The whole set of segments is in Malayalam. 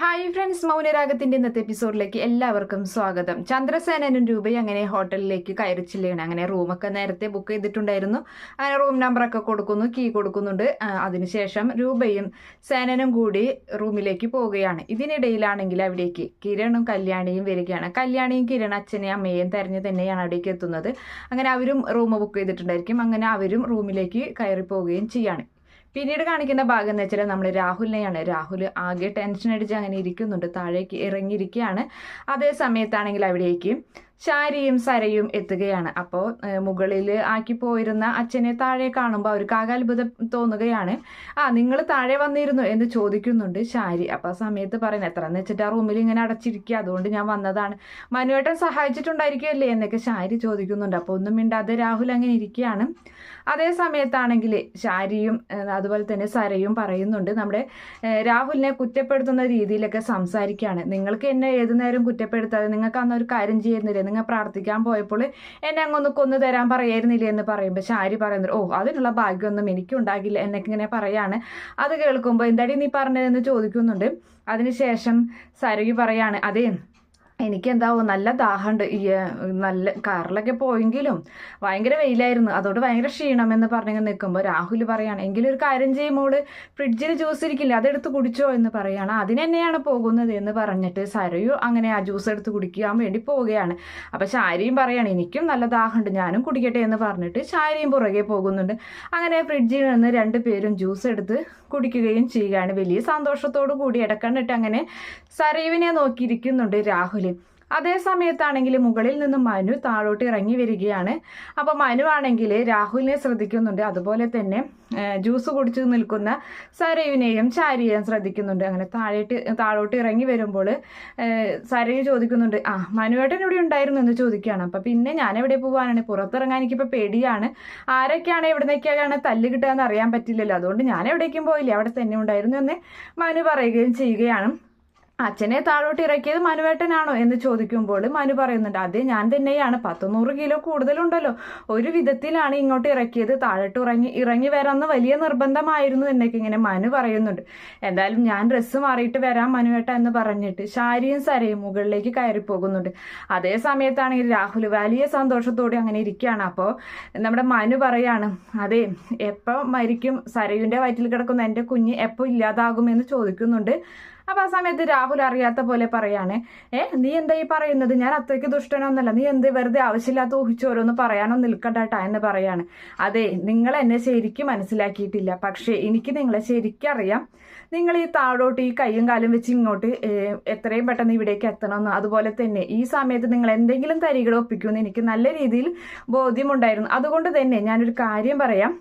ഹായ് ഫ്രണ്ട്സ് മൗനരാഗത്തിന്റെ ഇന്നത്തെ എപ്പിസോഡിലേക്ക് എല്ലാവർക്കും സ്വാഗതം. ചന്ദ്രസേനനും രൂപയും അങ്ങനെ ഹോട്ടലിലേക്ക് കയറി അങ്ങനെ റൂമൊക്കെ നേരത്തെ ബുക്ക് ചെയ്തിട്ടുണ്ടായിരുന്നു. അങ്ങനെ റൂം നമ്പറൊക്കെ കൊടുക്കുന്നു കീ കൊടുക്കുന്നുണ്ട്. അതിനുശേഷം രൂപയും സേനനും കൂടി റൂമിലേക്ക് പോവുകയാണ്. ഇതിനിടയിലാണെങ്കിൽ അവിടേക്ക് കിരണും കല്യാണിയും വരികയാണ്. കല്യാണിയും കിരൺ അച്ഛനെയും അമ്മയെയും തെരഞ്ഞു തന്നെയാണ് അവിടേക്ക് എത്തുന്നത്. അങ്ങനെ അവരും റൂം ബുക്ക് ചെയ്തിട്ടുണ്ടായിരിക്കും. അങ്ങനെ അവരും റൂമിലേക്ക് കയറി പോവുകയും ചെയ്യാണ്. പിന്നീട് കാണിക്കുന്ന ഭാഗം എന്ന് വെച്ചാൽ നമ്മൾ രാഹുലിനെയാണ്. രാഹുൽ ആകെ ടെൻഷൻ അടിച്ച് അങ്ങനെ ഇരിക്കുന്നുണ്ട്. താഴേക്ക് ഇറങ്ങിയിരിക്കുകയാണ്. അതേ സമയത്താണെങ്കിൽ അവിടേക്ക് ശാരിയും സരയും എത്തുകയാണ്. അപ്പോൾ മുകളിൽ ആക്കി പോയിരുന്ന അച്ഛനെ താഴെ കാണുമ്പോൾ അവർക്ക് ആകെ അത്ഭുതം തോന്നുകയാണ്. ആ നിങ്ങൾ താഴെ വന്നിരുന്നു എന്ന് ചോദിക്കുന്നുണ്ട് ശാരി അപ്പോൾ ആ സമയത്ത് പറയുന്നത് എത്ര എന്ന് വെച്ചിട്ട് ആ റൂമിൽ ഇങ്ങനെ അടച്ചിരിക്കുക? അതുകൊണ്ട് ഞാൻ വന്നതാണ്. മനുവേട്ടൻ സഹായിച്ചിട്ടുണ്ടായിരിക്കുമല്ലേ എന്നൊക്കെ ശാരി ചോദിക്കുന്നുണ്ട്. അപ്പോൾ ഒന്നും മിണ്ടാതെ രാഹുൽ അങ്ങനെ ഇരിക്കുകയാണ്. അതേ സമയത്താണെങ്കിൽ ശാരിയും അതുപോലെ തന്നെ സരയും പറയുന്നുണ്ട് നമ്മുടെ രാഹുലിനെ കുറ്റപ്പെടുത്തുന്ന രീതിയിലൊക്കെ സംസാരിക്കുകയാണ്. നിങ്ങൾക്ക് എന്നെ ഏതു നേരം കുറ്റപ്പെടുത്താതെ? നിങ്ങൾക്ക് അന്നൊരു കാര്യം ചെയ്യുന്നില്ലേ? നിങ്ങൾ പ്രാർത്ഥിക്കാൻ പോയപ്പോൾ എന്നെ അങ്ങൊന്ന് കൊന്നു തരാൻ പറയായിരുന്നില്ലേ എന്ന് പറയുമ്പോൾ ശാരി പറയുന്നത് ഓ അതിനുള്ള ഭാഗ്യമൊന്നും എനിക്കുണ്ടാകില്ല എന്നൊക്കെ ഇങ്ങനെ പറയാണ്. അത് കേൾക്കുമ്പോൾ എന്താടി നീ പറഞ്ഞതെന്ന് ചോദിക്കുന്നുണ്ട്. അതിനുശേഷം സരുകി പറയാണ് അതെ എനിക്കെന്താവോ നല്ല ദാഹമുണ്ട് ഈ നല്ല കാറിലൊക്കെ പോയെങ്കിലും ഭയങ്കര വെയിലായിരുന്നു. അതോട് ഭയങ്കര ക്ഷീണം എന്ന് പറഞ്ഞിങ്ങനെ നിൽക്കുമ്പോൾ രാഹുൽ പറയാണ് എങ്കിലും ഒരു കാര്യം ചെയ്യുമ്പോൾ ഫ്രിഡ്ജിൽ ജ്യൂസ് ഇരിക്കില്ല അതെടുത്ത് കുടിച്ചോ എന്ന് പറയാണ്. അതിനെന്നെയാണ് പോകുന്നത് എന്ന് പറഞ്ഞിട്ട് സരയു അങ്ങനെ ആ ജ്യൂസ് എടുത്ത് കുടിക്കാൻ വേണ്ടി പോവുകയാണ്. അപ്പോൾ ശാരിയും പറയാണ് എനിക്കും നല്ല ദാഹമുണ്ട് ഞാനും കുടിക്കട്ടെ എന്ന് പറഞ്ഞിട്ട് ശാരിയും പുറകെ പോകുന്നുണ്ട്. അങ്ങനെ ഫ്രിഡ്ജിൽ നിന്ന് രണ്ട് പേരും ജ്യൂസ് എടുത്ത് കുടിക്കുകയും ചെയ്യുകയാണ്. വലിയ സന്തോഷത്തോടു കൂടി ഇടക്കണ്ണിട്ട് അങ്ങനെ സരയുവിനെ നോക്കിയിരിക്കുന്നുണ്ട് രാഹുൽ അതേ സമയത്താണെങ്കിൽ മുകളിൽ നിന്ന് മനു താഴോട്ട് ഇറങ്ങി വരികയാണ്. അപ്പോൾ മനു ആണെങ്കിൽ രാഹുലിനെ ശ്രദ്ധിക്കുന്നുണ്ട്. അതുപോലെ തന്നെ ജ്യൂസ് കുടിച്ചു നിൽക്കുന്ന സരയുവിനെയും ചാരിയെയും ശ്രദ്ധിക്കുന്നുണ്ട്. അങ്ങനെ താഴേട്ട് താഴോട്ട് ഇറങ്ങി വരുമ്പോൾ സരയു ചോദിക്കുന്നുണ്ട് ആ മനുവേട്ടൻ ഇവിടെ ഉണ്ടായിരുന്നു എന്ന് ചോദിക്കുകയാണ്. അപ്പം പിന്നെ ഞാൻ എവിടെ പോകാനാണ് പുറത്തിറങ്ങാൻ എനിക്കിപ്പോൾ പേടിയാണ്. ആരൊക്കെയാണ് എവിടെ നിന്നൊക്കെയാണ് തല്ല് കിട്ടുക എന്ന് അറിയാൻ പറ്റില്ലല്ലോ. അതുകൊണ്ട് ഞാൻ എവിടേക്കും പോയില്ല. അവിടെ തന്നെ ഉണ്ടായിരുന്നു എന്ന് മനു പറയുകയും ചെയ്യുകയാണ്. അച്ഛനെ താഴോട്ട് ഇറക്കിയത് മനുവേട്ടനാണോ എന്ന് ചോദിക്കുമ്പോൾ മനു പറയുന്നുണ്ട് അതെ ഞാൻ തന്നെയാണ്. പത്തുനൂറ് കിലോ കൂടുതലുണ്ടല്ലോ. ഒരു വിധത്തിലാണ് ഇങ്ങോട്ട് ഇറക്കിയത്. താഴോട്ട് ഇറങ്ങി ഇറങ്ങി വരാമെന്ന് വലിയ നിർബന്ധമായിരുന്നു എന്നൊക്കെ ഇങ്ങനെ മനു പറയുന്നുണ്ട്. എന്തായാലും ഞാൻ ഡ്രസ്സ് മാറിയിട്ട് വരാം മനുവേട്ട എന്ന് പറഞ്ഞിട്ട് ശാരിയും സരയും മുകളിലേക്ക് കയറി പോകുന്നുണ്ട് അതേ സമയത്താണെങ്കിൽ രാഹുൽ വലിയ സന്തോഷത്തോടെ അങ്ങനെ ഇരിക്കുകയാണ്. അപ്പോൾ നമ്മുടെ മനു പറയാണ് അതെ എപ്പോൾ മരിക്കും? സരയുടെ വയറ്റിൽ കിടക്കുന്ന എന്റെ കുഞ്ഞ് എപ്പോൾ ഇല്ലാതാകുമെന്ന് ചോദിക്കുന്നുണ്ട്. അപ്പൊ ആ സമയത്ത് രാഹുൽ അറിയാത്ത പോലെ പറയാണ് ഏ നീ എന്താ ഈ പറയുന്നത്? ഞാൻ അത്രയ്ക്ക് ദുഷ്ടനൊന്നല്ല. നീ എന്ത് വെറുതെ ആവശ്യമില്ലാത്ത ഊഹിച്ചോരോന്ന് പറയാനോ നിൽക്കണ്ടാട്ടാ എന്ന് പറയാണ്. അതെ നിങ്ങൾ എന്നെ ശരിക്കും മനസ്സിലാക്കിയിട്ടില്ല. പക്ഷേ എനിക്ക് നിങ്ങളെ ശരിക്കറിയാം നിങ്ങൾ ഈ താഴോട്ട് ഈ കൈയും കാലും വെച്ച് ഇങ്ങോട്ട് എത്രയും പെട്ടെന്ന് ഇവിടേക്ക് എത്തണമെന്ന് അതുപോലെ തന്നെ ഈ സമയത്ത് നിങ്ങൾ എന്തെങ്കിലും തരികൾ ഒപ്പിക്കുമെന്ന് എനിക്ക് നല്ല രീതിയിൽ ബോധ്യമുണ്ടായിരുന്നു. അതുകൊണ്ട് തന്നെ ഞാനൊരു കാര്യം പറയാം.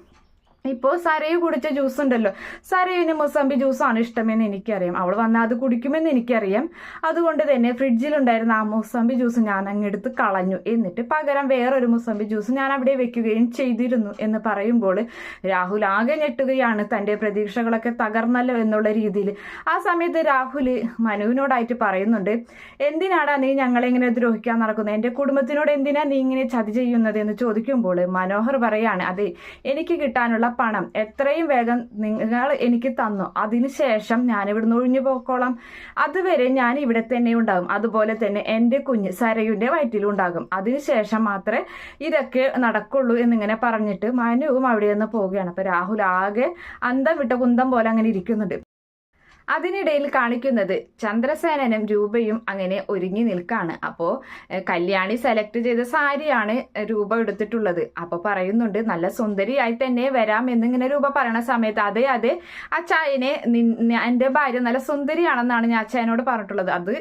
ഇപ്പോൾ സരയു കുടിച്ച ജ്യൂസ് ഉണ്ടല്ലോ. സരയുവിന് മുസമ്പി ജ്യൂസാണ് ഇഷ്ടമെന്ന് എനിക്കറിയാം. അവൾ വന്നാൽ അത് കുടിക്കുമെന്ന് എനിക്കറിയാം. അതുകൊണ്ട് തന്നെ ഫ്രിഡ്ജിലുണ്ടായിരുന്ന ആ മുസമ്പി ജ്യൂസ് ഞാൻ അങ്ങെടുത്ത് കളഞ്ഞു. എന്നിട്ട് പകരം വേറൊരു മുസമ്പി ജ്യൂസ് ഞാൻ അവിടെ വെക്കുകയും ചെയ്തിരുന്നു എന്ന് പറയുമ്പോൾ രാഹുൽ ആകെ ഞെട്ടുകയാണ് തന്റെ പ്രതീക്ഷകളൊക്കെ തകർന്നല്ലോ എന്നുള്ള രീതിയിൽ. ആ സമയത്ത് രാഹുൽ മനുവിനോടായിട്ട് പറയുന്നുണ്ട് എന്തിനാടാ നീ ഞങ്ങളെ ഇങ്ങനെ ദ്രോഹിക്കാൻ നടക്കുന്നത്? എന്റെ കുടുംബത്തിനോട് എന്തിനാ നീ ഇങ്ങനെ ചതി ചെയ്യുന്നത്? എന്ന് ചോദിക്കുമ്പോൾ മനോഹർ പറയാണ് അതെ എനിക്ക് കിട്ടാനുള്ള പണം എത്രയും വേഗം നിങ്ങൾ എനിക്ക് തന്നു. അതിനുശേഷം ഞാൻ ഇവിടുന്ന് ഒഴിഞ്ഞു പോക്കോളാം അതുവരെ ഞാൻ ഇവിടെ തന്നെ ഉണ്ടാകും. അതുപോലെ തന്നെ എന്റെ കുഞ്ഞ് സരയുടെ വയറ്റിലുണ്ടാകും അതിനുശേഷം മാത്രമേ ഇതൊക്കെ നടക്കുള്ളൂ എന്നിങ്ങനെ പറഞ്ഞിട്ട് മനുവും അവിടെ നിന്ന് പോവുകയാണ്. അപ്പൊ രാഹുൽ ആകെ അന്തം വിട്ട കുന്തം പോലെ അങ്ങനെ ഇരിക്കുന്നുണ്ട്. അതിനിടയിൽ കാണിക്കുന്നത് ചന്ദ്രസേനനും രൂപയും അങ്ങനെ ഒരുങ്ങി നിൽക്കാണ്. അപ്പോൾ കല്യാണി സെലക്ട് ചെയ്ത സാരിയാണ് രൂപ എടുത്തിട്ടുള്ളത്. അപ്പോൾ പറയുന്നുണ്ട് നല്ല സുന്ദരിയായി തന്നെ വരാം എന്നിങ്ങനെ രൂപ പറയണ സമയത്ത് അതെ അതെ അച്ചായനെ എന്റെ ഭാര്യ നല്ല സുന്ദരിയാണെന്നാണ് ഞാൻ അച്ചായനോട് പറഞ്ഞിട്ടുള്ളത്. അത്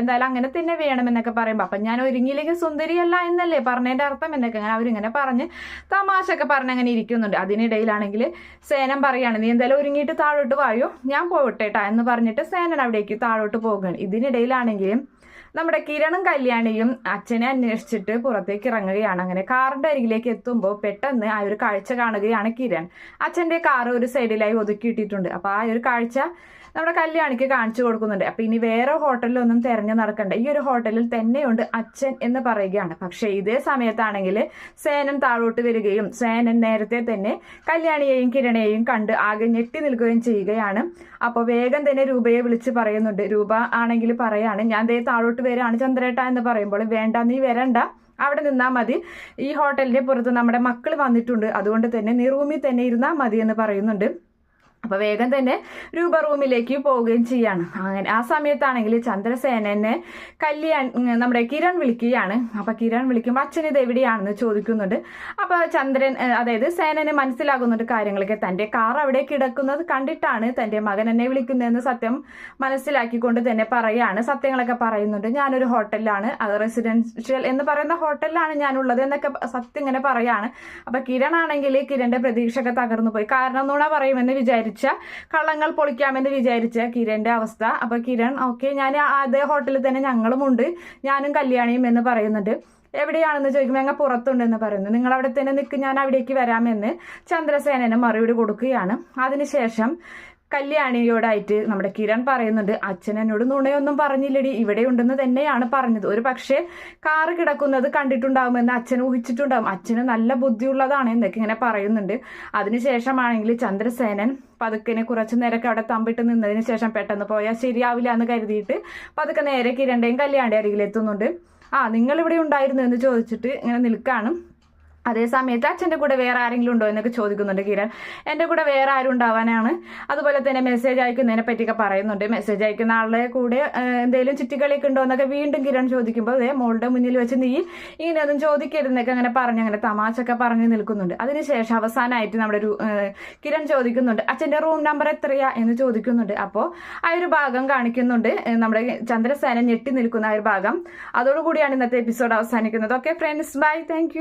എന്തായാലും അങ്ങനെ തന്നെ വേണമെന്നൊക്കെ പറയുമ്പോൾ അപ്പം ഞാൻ ഒരുങ്ങിയില്ലെങ്കിൽ സുന്ദരിയല്ല എന്നല്ലേ പറഞ്ഞതിന്റെ അർത്ഥം എന്നൊക്കെ അങ്ങനെ അവരിങ്ങനെ പറഞ്ഞ് തമാശയൊക്കെ പറഞ്ഞ് അങ്ങനെ ഇരിക്കുന്നുണ്ട്. അതിനിടയിലാണെങ്കിൽ സേനം പറയുകയാണ് നീ എന്തായാലും ഒരുങ്ങിയിട്ട് താഴോട്ട് വായോ? ഞാൻ പോവട്ടെ ട്ടാ എന്ന് പറഞ്ഞിട്ട് സേനൻ അവിടേക്ക് താഴോട്ട് പോകുകയാണ്. ഇതിനിടയിലാണെങ്കിലും നമ്മുടെ കിരണും കല്യാണിയും അച്ഛനെ അന്വേഷിച്ചിട്ട് പുറത്തേക്ക് ഇറങ്ങുകയാണ്. അങ്ങനെ കാറിന്റെ അരികിലേക്ക് എത്തുമ്പോൾ പെട്ടെന്ന് ആ ഒരു കാഴ്ച കാണുകയാണ് കിരൺ. അച്ഛന്റെ കാർ ഒരു സൈഡിലായി ഒതുക്കിയിട്ടിട്ടുണ്ട് അപ്പൊ ആ ഒരു കാഴ്ച നമ്മുടെ കല്യാണിക്ക് കാണിച്ചു കൊടുക്കുന്നുണ്ട്. അപ്പൊ ഇനി വേറെ ഹോട്ടലിലൊന്നും തിരഞ്ഞു നടക്കണ്ട. ഈ ഒരു ഹോട്ടലിൽ തന്നെയുണ്ട് അച്ഛൻ എന്ന് പറയുകയാണ്. പക്ഷേ ഇതേ സമയത്താണെങ്കിൽ സേനൻ താഴോട്ട് വരികയും സേനൻ നേരത്തെ തന്നെ കല്യാണിയെയും കിരണയെയും കണ്ട് ആകെ ഞെട്ടി നിൽക്കുകയും ചെയ്യുകയാണ്. അപ്പോൾ വേഗം തന്നെ രൂപയെ വിളിച്ച് പറയുന്നുണ്ട്. രൂപ ആണെങ്കിൽ പറയാണ് ഞാൻ ദേ താഴോട്ട് വരികയാണ് ചന്ദ്രേട്ട എന്ന് പറയുമ്പോൾ വേണ്ട നീ വരണ്ട. അവിടെ നിന്നാൽ മതി. ഈ ഹോട്ടലിന്റെ പുറത്ത് നമ്മുടെ മക്കൾ വന്നിട്ടുണ്ട്. അതുകൊണ്ട് തന്നെ നീ റൂമിൽ തന്നെ ഇരുന്നാൽ മതി എന്ന് പറയുന്നുണ്ട്. അപ്പൊ വേഗം തന്നെ രൂപ റൂമിലേക്ക് പോവുകയും ചെയ്യാണ്. അങ്ങനെ ആ സമയത്താണെങ്കിൽ ചന്ദ്രസേനനെ കല്യാൺ നമ്മുടെ കിരൺ വിളിക്കുകയാണ്. അപ്പൊ കിരൺ വിളിക്കുമ്പോൾ അച്ഛൻ ഇത് എവിടെയാണെന്ന് ചോദിക്കുന്നുണ്ട്. അപ്പൊ ചന്ദ്രൻ അതായത് സേനന് മനസ്സിലാകുന്നുണ്ട് കാര്യങ്ങളൊക്കെ തന്റെ കാർ അവിടെ കിടക്കുന്നത് കണ്ടിട്ടാണ് തന്റെ മകൻ എന്നെ വിളിക്കുന്നതെന്ന് സത്യം മനസ്സിലാക്കിക്കൊണ്ട് തന്നെ പറയാണ്. സത്യങ്ങളൊക്കെ പറയുന്നുണ്ട്. ഞാനൊരു ഹോട്ടലിലാണ്. അത് റെസിഡൻഷ്യൽ എന്ന് പറയുന്ന ഹോട്ടലിലാണ് ഞാനുള്ളത് എന്നൊക്കെ സത്യം ഇങ്ങനെ പറയാണ്. അപ്പൊ കിരൺ ആണെങ്കിൽ കിരണിന്റെ പ്രതീക്ഷയൊക്കെ തകർന്നു പോയി. കാരണം നുണ പറയുമെന്ന് വിചാരിച്ച. കള്ളങ്ങൾ പൊളിക്കാമെന്ന് വിചാരിച്ച കിരണിന്റെ അവസ്ഥ. അപ്പൊ കിരൺ ഓക്കെ ഞാൻ അതേ ഹോട്ടലിൽ തന്നെ ഞങ്ങളും ഉണ്ട്. ഞാനും കല്യാണിയും എന്ന് പറയുന്നുണ്ട്. എവിടെയാണെന്ന് ചോദിക്കുമ്പോൾ ഞങ്ങൾ പുറത്തുണ്ടെന്ന് പറയുന്നു. നിങ്ങൾ അവിടെ തന്നെ നിൽക്ക് ഞാൻ അവിടേക്ക് വരാമെന്ന് ചന്ദ്രസേനന് മറുപടി കൊടുക്കുകയാണ്. അതിനുശേഷം കല്യാണിയോടായിട്ട് നമ്മുടെ കിരൺ പറയുന്നുണ്ട് അച്ഛൻ എന്നോട് നുണയൊന്നും പറഞ്ഞില്ലടി ഇവിടെ ഉണ്ടെന്ന് തന്നെയാണ് പറഞ്ഞത്. ഒരു പക്ഷേ കാറ് കിടക്കുന്നത് കണ്ടിട്ടുണ്ടാവുമെന്ന് അച്ഛൻ ഊഹിച്ചിട്ടുണ്ടാവും. അച്ഛന് നല്ല ബുദ്ധിയുള്ളതാണ് എന്നൊക്കെ ഇങ്ങനെ പറയുന്നുണ്ട്. അതിനുശേഷമാണെങ്കിൽ ചന്ദ്രസേനൻ പതുക്കനെ കുറച്ച് നേരമൊക്കെ അവിടെ തമ്പിട്ട് നിന്നതിന് ശേഷം പെട്ടെന്ന് പോയാൽ ശരിയാവില്ല എന്ന് കരുതിയിട്ട് പതുക്കെ നേരെ കിരണ്ടയും കല്യാണിയും അരികിലെത്തുന്നുണ്ട്. ആ നിങ്ങൾ ഇവിടെ ഉണ്ടായിരുന്നു? എന്ന് ചോദിച്ചിട്ട് ഇങ്ങനെ നിൽക്കാണ്. അതേ സമയത്ത് അച്ഛന്റെ കൂടെ വേറെ ആരെങ്കിലും ഉണ്ടോ എന്നൊക്കെ ചോദിക്കുന്നുണ്ട് കിരൺ. എന്റെ കൂടെ വേറെ ആരും ഉണ്ടാവാനാണ്. അതുപോലെ തന്നെ മെസ്സേജ് അയക്കുന്നതിനെ പറ്റിയൊക്കെ പറയുന്നുണ്ട്. മെസ്സേജ് അയക്കുന്ന ആളുടെ കൂടെ എന്തെങ്കിലും ചുറ്റിക്കളിയൊക്കെ ഉണ്ടോ എന്നൊക്കെ വീണ്ടും കിരൺ ചോദിക്കുമ്പോൾ അതേ മോളുടെ മുന്നിൽ വെച്ച് നീ ഇങ്ങനെയൊന്നും ചോദിക്കരുതെന്നൊക്കെ അങ്ങനെ പറഞ്ഞ് അങ്ങനെ തമാശയൊക്കെ പറഞ്ഞ് നിൽക്കുന്നുണ്ട്. അതിനുശേഷം അവസാനമായിട്ട് നമ്മുടെ ഒരു കിരൺ ചോദിക്കുന്നുണ്ട് അച്ഛന്റെ റൂം നമ്പർ എത്രയാ? എന്ന് ചോദിക്കുന്നുണ്ട്. അപ്പോൾ ആ ഒരു ഭാഗം കാണിക്കുന്നുണ്ട്. നമ്മുടെ ചന്ദ്രസേന ഞെട്ടി നിൽക്കുന്ന ആ ഒരു ഭാഗം. അതോടുകൂടിയാണ് ഇന്നത്തെ എപ്പിസോഡ് അവസാനിക്കുന്നത്. Okay friends bye thank